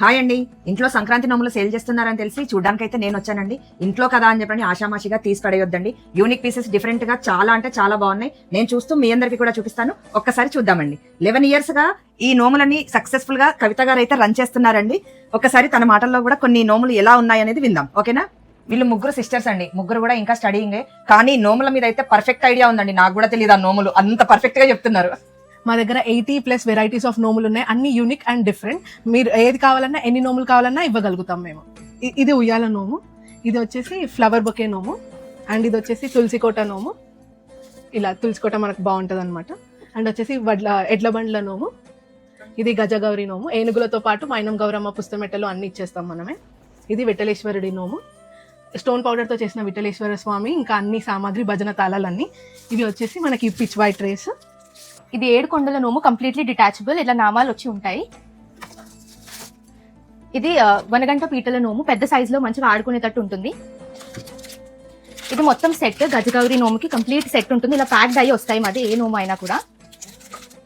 Hi అండి. ఇంట్లో సంక్రాంతి నోములు సేల్ చేస్తున్నారని తెలిసి చూడడానికైతే నేను వచ్చానండి. ఇంట్లో కదా అని చెప్పండి ఆషామాషిగా తీసి పడేయొద్దండి. యూనిక్ పీసెస్ డిఫరెంట్గా చాలా అంటే చాలా బాగున్నాయి. నేను చూస్తూ మీ అందరికి కూడా చూపిస్తాను. ఒక్కసారి చూద్దామండి. లెవెన్ ఇయర్స్గా ఈ నోములని సక్సెస్ఫుల్గా కవిత గారు అయితే రన్ చేస్తున్నారండి. ఒకసారి తన మాటల్లో కూడా కొన్ని నోములు ఎలా ఉన్నాయనేది విందాం. ఓకేనా? వీళ్ళు ముగ్గురు సిస్టర్స్ అండి. ముగ్గురు కూడా ఇంకా స్టడీయింగే కానీ నోముల మీద అయితే పర్ఫెక్ట్ ఐడియా ఉందండి. నాకు కూడా తెలియదు ఆ నోములు. అంత పర్ఫెక్ట్గా చెప్తున్నారు. మా దగ్గర ఎయిటీ ప్లస్ వెరైటీస్ ఆఫ్ నోములు ఉన్నాయి. అన్ని యూనిక్ అండ్ డిఫరెంట్. మీరు ఏది కావాలన్నా ఎన్ని నోములు కావాలన్నా ఇవ్వగలుగుతాం మేము. ఇది ఉయ్యాల నోము. ఇది వచ్చేసి ఫ్లవర్ బొకే నోము. అండ్ ఇది వచ్చేసి తులసి కోట నోము. ఇలా తులసి కోట మనకు బాగుంటుంది అనమాట అండ్ వచ్చేసి వడ్ల ఎడ్ల బండ్ల నోము. ఇది గజగౌరి నోము. ఏనుగులతో పాటు మైనం గౌరమ్మ పుస్తమెట్టలు అన్ని ఇచ్చేస్తాం మనమే. ఇది విఠలేశ్వరుడి నోము. స్టోన్ పౌడర్తో చేసిన విఠలేశ్వర స్వామి ఇంకా అన్ని సామాగ్రి భజన తాళాలన్నీ. ఇవి వచ్చేసి మనకి పిచ్ వైట్ రేస్. ఇది ఏడు కొండల నోము కంప్లీట్లీ డిటాచబుల్ ఇలా నామాలు వచ్చి ఉంటాయి. ఇది వనగంట పీటల నోము. పెద్ద size లో మంచిగా ఆడుకునేటట్టు ఉంటుంది. ఇది మొత్తం సెట్ గజగౌరి నోముకి కంప్లీట్ సెట్ ఉంటుంది. ఇలా ప్యాక్డ్ అయ్యి వస్తాయి మాది ఏ నోము అయినా కూడా.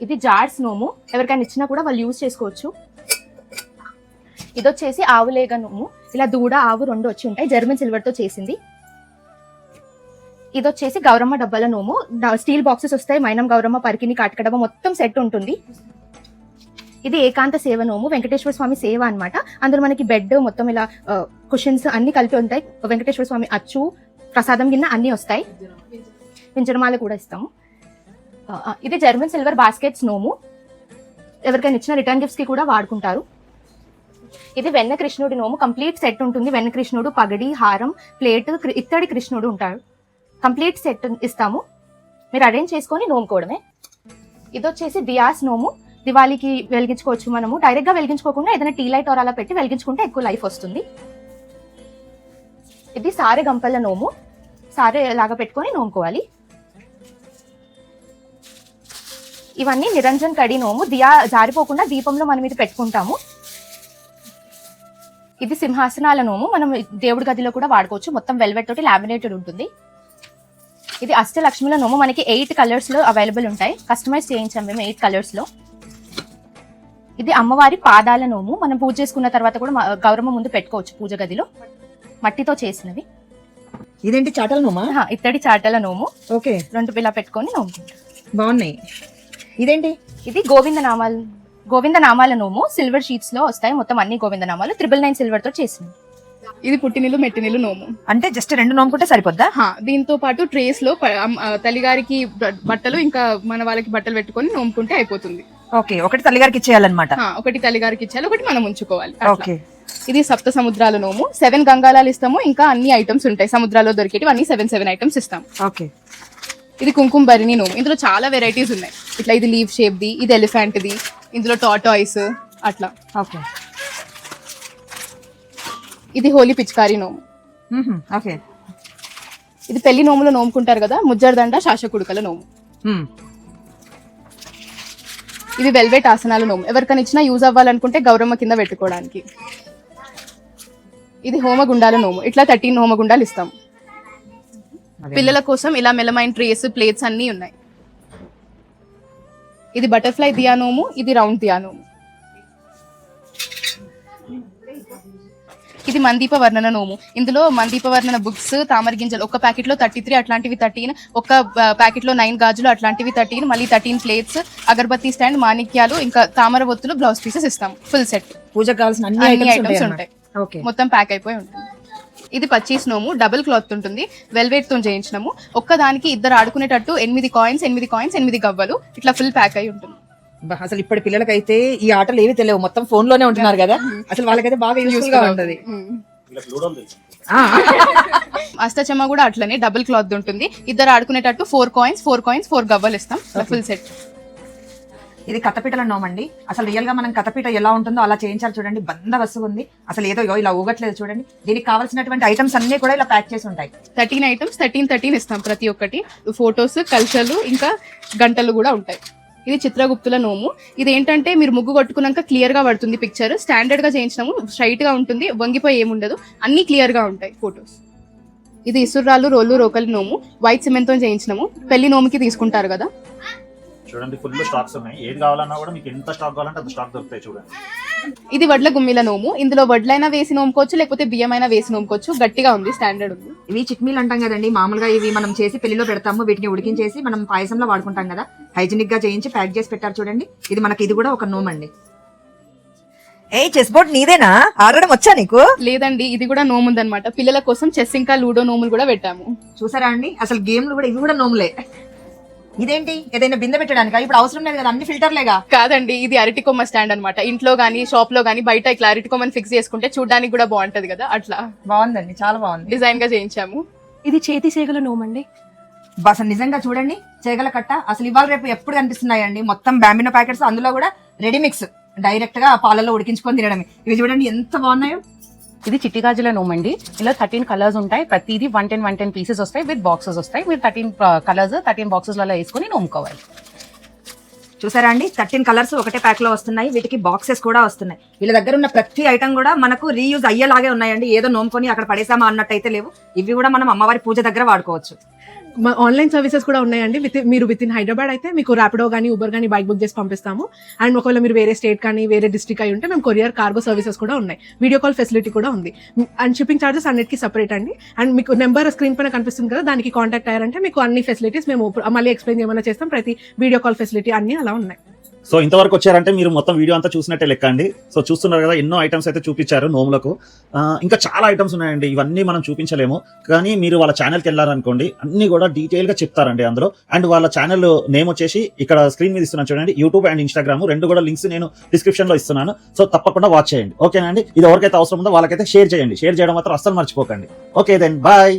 ఇది జార్స్ నోము. ఎవరికైనా ఇచ్చినా కూడా వాళ్ళు యూజ్ చేసుకోవచ్చు. ఇది వచ్చేసి ఆవులేగ నోము. ఇలా దూడ ఆవు రెండు వచ్చి ఉంటాయి. జర్మన్ సిల్వర్తో చేసింది. ఇది వచ్చేసి గౌరమ్మ డబ్బాల నోము. స్టీల్ బాక్సెస్ వస్తాయి. మైనం గౌరమ్మ పరికిని కాటకడమ మొత్తం సెట్ ఉంటుంది. ఇది ఏకాంత సేవ నోము. వెంకటేశ్వర స్వామి సేవ అనమాట అందులో మనకి బెడ్ మొత్తం ఇలా కుషన్స్ అన్ని కలిపి ఉంటాయి. వెంకటేశ్వర స్వామి అచ్చు ప్రసాదం కింద అన్ని వస్తాయి. పింజరమాల కూడా ఇస్తాము. ఇది జర్మన్ సిల్వర్ బాస్కెట్స్ నోము. ఎవరికైనా ఇచ్చిన రిటర్న్ గిఫ్ట్స్కి కూడా వాడుకుంటారు. ఇది వెన్న కృష్ణుడి నోము. కంప్లీట్ సెట్ ఉంటుంది. వెన్న కృష్ణుడు పగడి హారం ప్లేట్ ఇత్తడి కృష్ణుడు ఉంటాడు కంప్లీట్ సెట్ ఇస్తాము. మీరు అరేంజ్ చేసుకొని నోముకోవడమే. ఇది వచ్చేసి దియాస్ నోము. దివాళీకి వెలిగించుకోవచ్చు మనము. డైరెక్ట్గా వెలిగించుకోకుండా ఏదైనా టీ లైట్ ఆర్ అలా పెట్టి వెలిగించుకుంటే ఎక్కువ లైఫ్ వస్తుంది. ఇది సారె గంపల నోము. సారె లాగా పెట్టుకొని నోముకోవాలి. ఇవన్నీ నిరంజన్ కడి నోము. దియా జారిపోకుండా దీపంలో మనం ఇది పెట్టుకుంటాము. ఇది సింహాసనాల నోము. మనం దేవుడి గదిలో కూడా వాడుకోవచ్చు. మొత్తం వెల్వెట్ తోటి లామినేటెడ్ ఉంటుంది. ఇది అష్టలక్ష్మిల నోము. మనకి ఎయిట్ కలర్స్లో అవైలబుల్ ఉంటాయి. కస్టమైజ్ చేయించాం మేము ఎయిట్ కలర్స్లో. ఇది అమ్మవారి పాదాల నోము. మనం పూజ చేసుకున్న తర్వాత కూడా గౌరమ్మ ముందు పెట్టుకోవచ్చు పూజ గదిలో. మట్టితో చేసినవి. ఇదేంటి చాటల నోమా? ఇత్తడి చాటల నోము. ఓకే. రెండు పిల్ల పెట్టుకొని నోముకుంటాం బాగున్నాయి. ఇదేంటి? ఇది గోవింద నామాలు గోవింద నామాల నోము. సిల్వర్ షీట్స్లో వస్తాయి. మొత్తం అన్ని గోవింద నామాలు. త్రిబుల్ నైన్ సిల్వర్తో చేసింది ఇది పుట్టినిల్లు మెట్టినిల్లు నోము. అంటే జస్ట్ రెండు నోముకుంటే సరిపోద్దా? హా, దీంతో పాటు ట్రేస్లో ప- అమ్- ఆ, తల్లిగారికి బ- బట్టలు ఇంకా మన వాళ్ళకి బట్టలు పెట్టుకొని నోముకుంటే అయిపోతుంది. ఓకే ఒకటి తల్లిగారికి ఇచ్చేయాలన్నమాట. హా, ఒకటి తల్లిగారికి ఇచ్చాలి ఒకటి మనం ఉంచుకోవాలి. అట్లా. ఓకే. ఇది సప్త సముద్రాల నోము. సెవెన్ గంగాలాలు ఇస్తాము ఇంకా అన్ని ఐటమ్స్ ఉంటాయి. సముద్రాల్లో దొరికేటివి అన్ని సెవెన్ సెవెన్ ఐటమ్స్ ఇస్తాం ఓకే. ఇది కుంకుమ భరిణి నోము. ఇందులో చాలా వెరైటీస్ ఉన్నాయి. ఇట్లా ఇది లీవ్ షేప్ ది ఇది ఎలిఫెంట్ ది ఇందులో టాటాయిస్ అట్లా. ఓకే. ఇది హోలీ పిచికారి నోము. ఓకే. ఇది పెళ్ళి నోములో నోముకుంటారు కదా ముజ్జరదండ శాసకుడుకల నోము. ఇది వెల్వెట్ ఆసనాల నోము. ఎవరికైనా ఇచ్చినా యూజ్ అవ్వాలనుకుంటే గౌరమ్మ కింద పెట్టుకోవడానికి. ఇది హోమగుండాల నోము. ఇట్లా థర్టీన్ హోమగుండాలు ఇస్తాం. పిల్లల కోసం ఇలా మెలమైన్ ట్రేస్ ప్లేట్స్ అన్నీ ఉన్నాయి. ఇది బటర్ఫ్లై దియా నోము ఇది రౌండ్ దియా నోము. ఇది మందీప వర్ణన నోము. ఇందులో మందీప వర్ణన బుక్స్ తామర గింజలు ఒక ప్యాకెట్లో థర్టీ త్రీ అట్లాంటివి థర్టీన్ ఒక ప్యాకెట్లో నైన్ గాజులు అట్లాంటివి థర్టీన్ మళ్ళీ థర్టీన్ ప్లేట్స్ అగరబత్తి స్టాండ్ మాణిక్యాలు ఇంకా తామర ఒత్తులు బ్లౌజ్ పీసెస్ ఇస్తాం ఫుల్ సెట్. పూజకు కావాల్సిన అన్ని ఐటమ్స్ ఉంటాయి. మొత్తం ప్యాక్ అయిపోయి ఉంటుంది. ఇది పచ్చీస్ నోము డబుల్ క్లాత్ ఉంటుంది. వెల్వెట్తో చేయించినాము. ఒక్కదానికి ఇద్దరు ఆడుకునేటట్టు ఎనిమిది కాయిన్స్ ఎనిమిది కాయిన్స్ ఎనిమిది గవ్వలు ఇట్లా ఫుల్ ప్యాక్ అయి ఉంటుంది. అసలు ఇప్పటి పిల్లలకైతే ఈ ఆటలు ఏవి తెలియవు. మొత్తం ఫోన్లోనే ఉంటున్నారు కదా. అసలు వాళ్ళకైతే బాగా యూస్ఫుల్గా ఉంటది. ఆ, అష్టచమ్మ కూడా అట్లనే డబుల్ క్లాత్ ఉంటుంది. ఇద్దరు ఆడుకునేటట్టు four coins four coins four గవ్వలు ఇస్తాం. ఫుల్ సెట్ ఇది కథపీటల నోమండి అసలు రియల్గా మనం కథపీట ఎలా ఉంటుందో అలా చేయించాలి చూడండి. బంద వస్తువు ఉంది. అసలు ఏదో ఇలా ఊగట్లేదు చూడండి. దీనికి కావాల్సినటువంటి ఐటమ్స్ అన్ని కూడా ఇలా ప్యాక్ చేసి ఉంటాయి. థర్టీన్ ఐటమ్స్ థర్టీన్ థర్టీన్ ఇస్తాం ప్రతి ఒక్కటి. ఫొటోస్ కల్చర్లు ఇంకా గంటలు కూడా ఉంటాయి. ఇది చిత్రగుప్తుల నోము. ఇది ఏంటంటే మీరు ముగ్గు కొట్టుకున్నాక క్లియర్గా పడుతుంది పిక్చర్ స్టాండర్డ్గా చేయించినాము స్ట్రైట్గా ఉంటుంది వంగిపోయి ఏముండదు. అన్ని క్లియర్గా ఉంటాయి ఫొటోస్ ఇది ఇసుర్రాలు రోళ్ళు రోకలి నోము. వైట్ సిమెంట్తో చేయించినాము. పెళ్ళి నోముకి తీసుకుంటారు కదా. చూడండి ఫుల్ స్టాక్స్ ఉన్నాయి. ఏది కావాలన్నా కూడా మీకు ఎంత స్టాక్ కావాలంటే అంత స్టాక్ దొరుకుతాయి చూడండి. ఇది వడ్ల గుమ్మిల నోము. ఇందులో వడ్లైనా వేసి నోముకోవచ్చు లేకపోతే బియ్యమైనా వేసి నోముకోవచ్చు. గట్టిగా ఉంది స్టాండర్డ్ ఉంది. ఇవి చిక్మీలు అంటాం కదండి. మామూలుగా ఇవి మనం చేసి పెళ్ళిలో పెడతాము వీటిని ఉడికించేసి మనం పాయసంలో వాడుకుంటాం కదా. హైజీనిక్గా చేయించి ప్యాక్ చేసి పెట్టారు చూడండి. ఇది మనకి ఇది కూడా ఒక నోమ్ అండి ఏ చెస్ బోర్డ్ నీదేనా? ఆడడం వచ్చా నీకు? లేదండి ఇది కూడా నోము ఉందన్నమాట. పిల్లల కోసం చెస్ ఇంకా లూడో నోములు కూడా పెట్టాము. చూసారా అండి? అసలు గేమ్లు కూడా ఇవి కూడా నోములే. ఇదేంటి? ఏదైనా బిందె పెట్టడానికి? ఇప్పుడు అవసరం లేదు కదా అన్ని ఫిల్టర్లేగా? కాదండి ఇది అరటి కొమ్మ స్టాండ్ అన్నమాట. ఇంట్లో గానీ షాప్లో గానీ బయట ఇట్లా అరటి కొమ్మని ఫిక్స్ చేసుకుంటే చూడడానికి కూడా బాగుంటది కదా అట్లా. బాగుందండి చాలా బాగుంది. డిజైన్గా చేయించాము. ఇది చేతి సేగల నోమండి. అసలు నిజంగా చూడండి చేగల కట్ట. అసలు ఇవాళ రేపు ఎప్పుడు కనిపిస్తున్నాయండి? మొత్తం బ్యాంబినో ప్యాకెట్స్ అందులో కూడా రెడీ మిక్స్ డైరెక్ట్గా పాలలో ఉడికించుకొని తినడమే. ఇవి చూడండి ఎంత బాగున్నాయో. ఇది చిట్టి గాజుల నోమ్ అండి. ఇలా థర్టీన్ కలర్స్ ఉంటాయి. ప్రతిదీ one ten one ten pieces వస్తాయి. విత్ బాక్సెస్ వస్తాయి. మీరు థర్టీన్ కలర్స్ థర్టీన్ బాక్సెస్లలో వేసుకొని నోముకోవాలి. చూసారా అండి? థర్టీన్ కలర్స్ ఒకటే ప్యాక్లో వస్తున్నాయి. వీటికి బాక్సెస్ కూడా వస్తున్నాయి. వీళ్ళ దగ్గర ఉన్న ప్రతి ఐటమ్ కూడా మనకు రీయూజ్ అయ్యేలాగే ఉన్నాయండి. ఏదో నోముకొని అక్కడ పడేసామా అన్నట్టయితే లేవు. ఇవి కూడా మనం అమ్మవారి పూజ దగ్గర వాడుకోవచ్చు. మా ఆన్లైన్ సర్వీసెస్ కూడా ఉన్నాయండి. విత్ మీరు విత్ ఇన్ హైదరాబాద్ అయితే మీకు ర్యాపిడో కానీ ఊబర్ కానీ బైక్ బుక్ చేసి పంపిస్తాము. అండ్ ఒకవేళ మీరు వేరే స్టేట్ కానీ వేరే డిస్ట్రిక్ట్ అయి ఉంటే మేము కొరియర్ కార్గో సర్వీసెస్ కూడా ఉన్నాయి. వీడియో కాల్ ఫెసిలిటీ కూడా ఉంది. అండ్ షిప్పింగ్ చార్జెస్ అన్నిటికీ సపరేట్ అండి. అండ్ మీకు నెంబర్ స్క్రీన్ పైన కనిపిస్తుంది కదా దానికి కాంటాక్ట్ అయ్యారంటే మీకు అన్ని ఫెసిలిటీస్ మేము మళ్ళీ ఎక్స్ప్లెయిన్ చేయమని చేస్తాం. ప్రతి వీడియో కాల్ ఫెసిలిటీ అన్నీ అలా ఉన్నాయి. సో ఇంతవరకు వచ్చారంటే మీరు మొత్తం వీడియో అంతా చూసినట్టే లెక్క అండి సో చూస్తున్నారు కదా ఎన్నో ఐటమ్స్ అయితే చూపించారు నోములకు. ఇంకా చాలా ఐటమ్స్ ఉన్నాయండి ఇవన్నీ మనం చూపించలేము. కానీ మీరు వాళ్ళ ఛానల్కి వెళ్ళారనుకోండి అన్ని కూడా డీటెయిల్గా చెప్తారండి అందులో. అండ్ వాళ్ళ ఛానల్ నేమ్ వచ్చేసి ఇక్కడ స్క్రీన్ మీద ఇస్తున్నాను చూడండి యూట్యూబ్ అండ్ ఇన్స్టాగ్రామ్ రెండు కూడా లింక్స్ నేను డిస్క్రిప్షన్లో ఇస్తున్నాను. సో తప్పకుండా వాచ్ చేయండి. ఓకేనండి అండి ఇది ఎవరికైతే అవసరం ఉందో వాళ్ళకైతే షేర్ చేయండి. షేర్ చేయడం మాత్రం అస్సలు మర్చిపోకండి. Okay then bye